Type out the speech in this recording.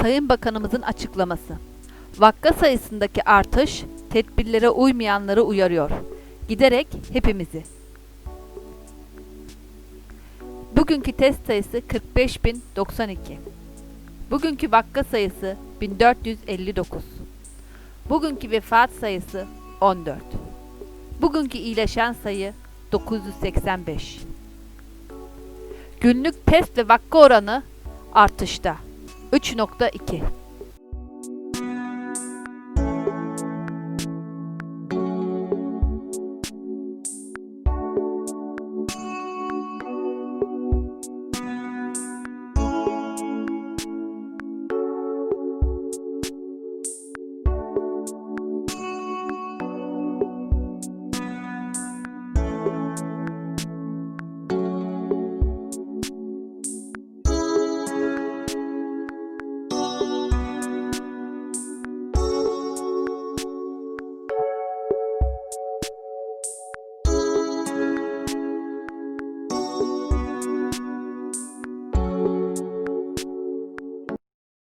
Sayın Bakanımızın açıklaması. Vakka sayısındaki artış tedbirlere uymayanları uyarıyor. Giderek hepimizi. Bugünkü test sayısı 45.092. Bugünkü vakka sayısı 1459. Bugünkü vefat sayısı 14. Bugünkü iyileşen sayı 985. Günlük test ve vakka oranı artışta. 3.2